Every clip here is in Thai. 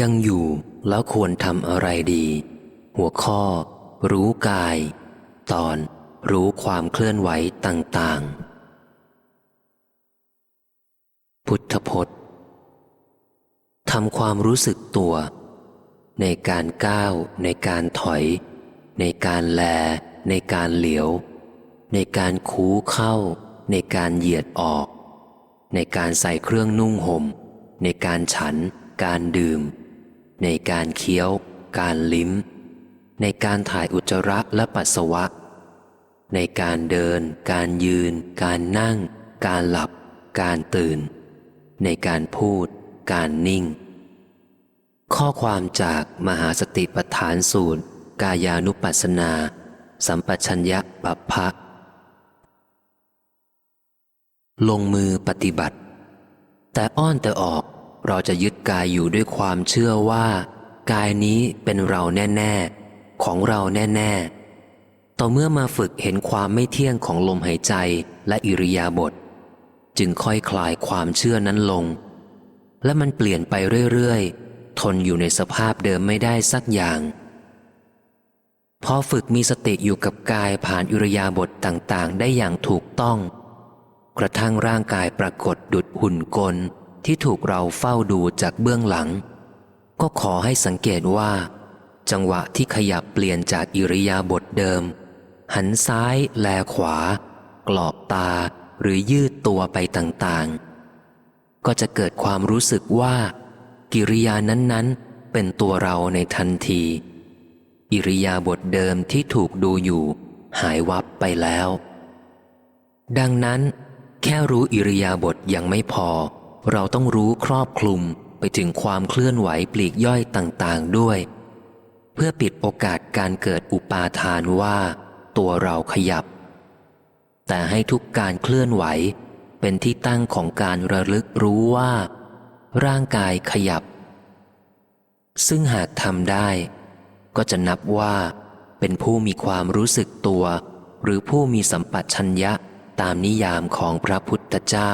ยังอยู่แล้วควรทำอะไรดี หัวข้อ รู้กาย ตอน รู้ความเคลื่อนไหวต่าง ๆ พุทธพจน์ทำความรู้สึกตัว ในการก้าว ในการถอย ในการแล ในการเหลียว ในการคูเข้า ในการเหยียดออก ในการใส่เครื่องนุ่งหม่ม ในการฉัน การดื่ม ในการเคี้ยว การลิ้ม ในการถ่ายอุจจาระและปัสสาวะ ในการเดิน การยืน การนั่ง การหลับ การตื่น ในการพูด การนิ่ง ข้อความจากมหาสติปัฏฐานสูตร กายานุปัสสนา สัมปชัญญะปัปพะลงมือปฏิบัติ แต่อ้อนแต่ออก เราจะยึดกายอยู่ด้วยความเชื่อว่า กายนี้เป็นเราแน่ ๆ ของเราแน่ๆ ต่อเมื่อมาฝึกเห็นความไม่เที่ยงของลมหายใจและอิริยาบถจึงค่อยคลายความเชื่อนั้นลง และมันเปลี่ยนไปเรื่อยๆ ทนอยู่ในสภาพเดิมไม่ได้สักอย่าง พอฝึกมีสติอยู่กับกายผ่านอิริยาบถต่างๆ ได้อย่างถูกต้อง กระทั่งร่างกายปรากฏดุดหุ่นกล ที่ถูกเราเฝ้าดูจากเบื้องหลัง ก็ขอให้สังเกตว่า จังหวะที่ขยับเปลี่ยนจากอิริยาบถเดิม หันซ้ายแลขวา กรอบตาหรือยืดตัวไปต่างๆ ก็จะเกิดความรู้สึกว่า กิริยานั้นๆ เป็นตัวเราในทันที อิริยาบถเดิมที่ถูกดูอยู่ หายวับไปแล้ว ดังนั้น แค่รู้อิริยาบถยังไม่พอ เราต้องรู้ครอบคลุมไปถึงความเคลื่อนไหวปลีกย่อยต่างๆด้วย เพื่อปิดโอกาสการเกิดอุปาทานว่า ตัวเราขยับ แต่ให้ทุกการเคลื่อนไหวเป็นที่ตั้งของการระลึกรู้ว่า ร่างกายขยับ ซึ่งหากทำได้ ก็จะนับว่าเป็นผู้มีความรู้สึกตัว หรือผู้มีสัมปชัญญะตามนิยามของพระพุทธเจ้า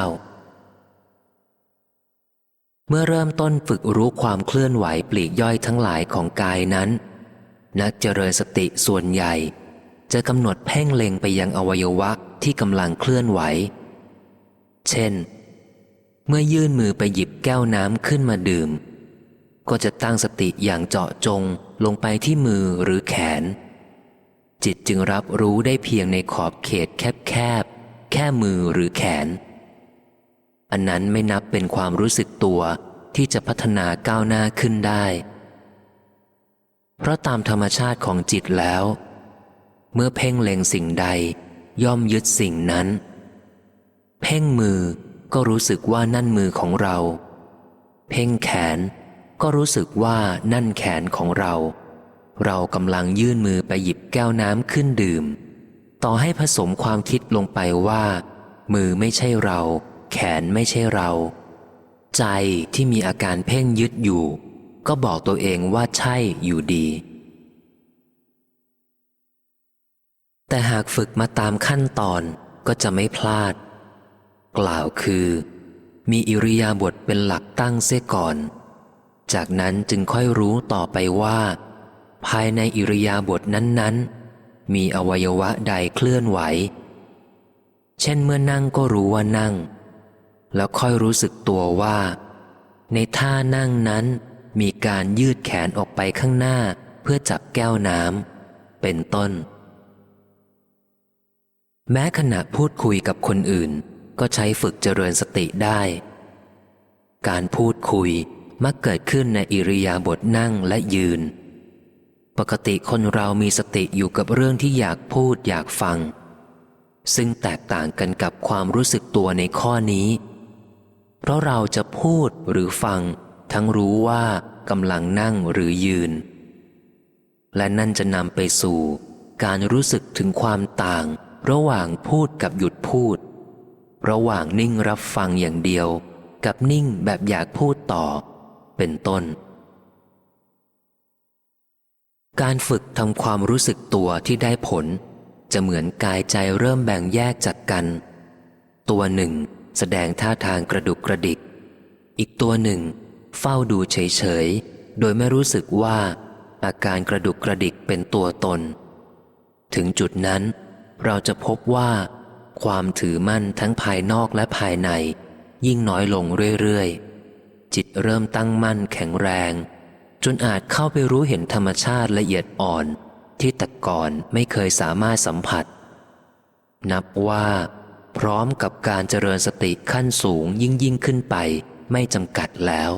เมื่อเริ่มต้นฝึกรู้ความเคลื่อนไหวปลีกย่อยทั้งหลายของกายนั้น นักเจริญสติส่วนใหญ่ จะกำหนดเพ่งเล็งไปยังอวัยวะที่กำลังเคลื่อนไหว เช่น เมื่อยื่นมือไปหยิบแก้วน้ำขึ้นมาดื่ม ก็จะตั้งสติอย่างเจาะจงลงไปที่มือหรือแขน จิตจึงรับรู้ได้เพียงในขอบเขตแคบๆแค่มือหรือแขน นนั้นไม่นับเป็นความรู้สึกตัวที่จะพัฒนาก้าวหน้าขึ้นได้ เพราะตามธรรมชาติของจิตแล้ว เมื่อเพ่งเล็งสิ่งใด ย่อมยึดสิ่งนั้น เพ่งมือก็รู้สึกว่านั่นมือของเรา เพ่งแขนก็รู้สึกว่านั่นแขนของเรา เรากำลังยื่นมือไปหยิบแก้วน้ำขึ้นดื่ม ต่อให้ผสมความคิดลงไปว่า มือไม่ใช่เรา แขนไม่ใช่เรา ใจที่มีอาการเพ่งยึดอยู่ ก็บอกตัวเองว่าใช่อยู่ดี แต่หากฝึกมาตามขั้นตอนก็จะไม่พลาด กล่าวคือ มีอิริยาบถเป็นหลักตั้งเสียก่อน จากนั้นจึงค่อยรู้ต่อไปว่า ภายในอิริยาบถนั้นๆ มีอวัยวะใดเคลื่อนไหว เช่นเมื่อนั่งก็รู้ว่านั่ง แล้วค่อยรู้สึกตัวว่า ในท่านั่งนั้นมีการยืดแขนออกไปข้างหน้าเพื่อจับแก้วน้ำเป็นต้น แม้ขณะพูดคุยกับคนอื่น ก็ใช้ฝึกเจริญสติได้ การพูดคุยมักเกิดขึ้นในอิริยาบถนั่งและยืน ปกติคนเรามีสติอยู่กับเรื่องที่อยากพูดอยากฟัง ซึ่งแตกต่างกันกับความรู้สึกตัวในข้อนี้ เพราะเราจะพูดหรือฟัง ทั้งรู้ว่ากำลังนั่งหรือยืน และนั่นจะนำไปสู่ การรู้สึกถึงความต่าง ระหว่างพูดกับหยุดพูด ระหว่างนิ่งรับฟังอย่างเดียว กับนิ่งแบบอยากพูดต่อ เป็นต้น การฝึกทำความรู้สึกตัวที่ได้ผล จะเหมือนกายใจเริ่มแบ่งแยกจากกัน ตัวหนึ่ง แสดงท่าทางกระดุกกระดิก อีกตัวหนึ่ง เฝ้าดูเฉยๆ โดยไม่รู้สึกว่า อาการกระดุกกระดิกเป็นตัวตน ถึงจุดนั้น เราจะพบว่า ความถือมั่นทั้งภายนอกและภายใน ยิ่งน้อยลงเรื่อยๆ จิตเริ่มตั้งมั่นแข็งแรง จนอาจเข้าไปรู้เห็นธรรมชาติละเอียดอ่อน ที่แต่ก่อนไม่เคยสามารถสัมผัส นับว่า พร้อมกับการเจริญสติขั้นสูงยิ่งยิ่งขึ้นไป ไม่จำกัดแล้ว